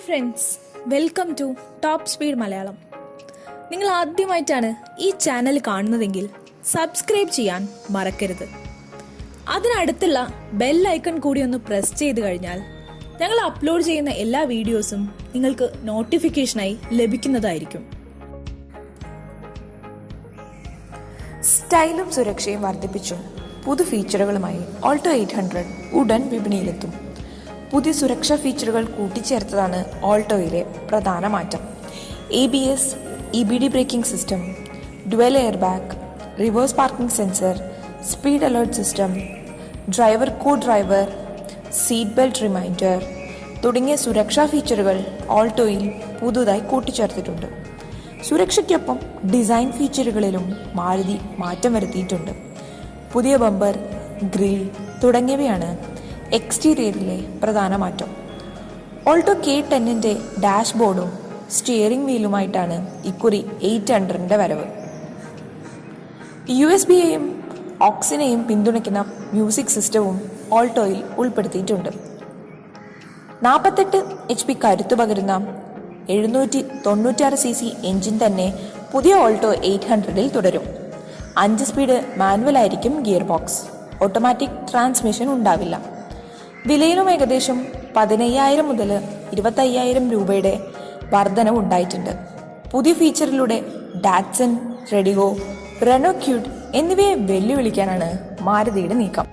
Friends welcome to top speed Malayalam നിങ്ങൾ ആദ്യമായിട്ടാണ് ഈ ചാനൽ കാണുന്നതെങ്കിൽ സബ്സ്ക്രൈബ് ചെയ്യാൻ മറക്കരുത്. അതിനടുത്തുള്ള ബെൽ ഐക്കൺ കൂടി ഒന്ന് പ്രസ് ചെയ്ത് കഴിഞ്ഞാൽ ഞങ്ങൾ അപ്ലോഡ് ചെയ്യുന്ന എല്ലാ വീഡിയോസും നിങ്ങൾക്ക് നോട്ടിഫിക്കേഷനായി ലഭിക്കുന്നതായിരിക്കും. സ്റ്റൈലും സുരക്ഷയും വർദ്ധിപ്പിച്ചു. പുതു ഫീച്ചറുകളുമായി ഓൾട്ടോ എയ്റ്റ് ഹൺഡ്രഡ് ഉടൻ വിപണിയിലെത്തും. പുതിയ സുരക്ഷാ ഫീച്ചറുകൾ കൂട്ടിച്ചേർത്തതാണ് ഓൾട്ടോയിലെ പ്രധാന മാറ്റം. A B S E B D braking system dual air bag reverse parking sensor speed alert system driver co driver seat belt reminder തുടങ്ങിയ സുരക്ഷാ ഫീച്ചറുകൾ ഓൾട്ടോയിൽ പുതുതായി കൂട്ടിച്ചേർത്തിട്ടുണ്ട്. സുരക്ഷയ്ക്കൊപ്പം ഡിസൈൻ ഫീച്ചറുകളിലും മാരുതി മാറ്റം വരുത്തിയിട്ടുണ്ട്. പുതിയ ബമ്പർ ഗ്രിൽ തുടങ്ങിയവയാണ് എക്സ്റ്റീരിയറിലെ പ്രധാന മാറ്റം. ഓൾട്ടോ കെ ടെന്നിന്റെ ഡാഷ്ബോർഡും സ്റ്റിയറിംഗ് വീലുമായിട്ടാണ് ഇക്കുറി എയ്റ്റ് ഹൺഡ്രഡിന്റെ വരവ്. യു എസ് ബിയെയും ഓക്സിനെയും പിന്തുണയ്ക്കുന്ന മ്യൂസിക് സിസ്റ്റവും ഓൾട്ടോയിൽ ഉൾപ്പെടുത്തിയിട്ടുണ്ട്. നാൽപ്പത്തെട്ട് എച്ച് പി കരുത്തു പകരുന്ന എഴുന്നൂറ്റി തൊണ്ണൂറ്റാറ് സി സി എഞ്ചിൻ തന്നെ പുതിയ ഓൾട്ടോ എയ്റ്റ് ഹൺഡ്രഡിൽ തുടരും. അഞ്ച് സ്പീഡ് മാനുവൽ ആയിരിക്കും ഗിയർ ബോക്സ് ഓട്ടോമാറ്റിക് ട്രാൻസ്മിഷൻ ഉണ്ടാവില്ല. വിലയിലും ഏകദേശം പതിനയ്യായിരം മുതൽ ഇരുപത്തയ്യായിരം രൂപയുടെ വർധനവ് ഉണ്ടായിട്ടുണ്ട്. പുതിയ ഫീച്ചറിലൂടെ ഡാറ്റ്സൺ റെഡിഗോ റെനോ ക്യൂട്ട് എന്നിവയെ വെല്ലുവിളിക്കാനാണ് മാരുതിയുടെ നീക്കം.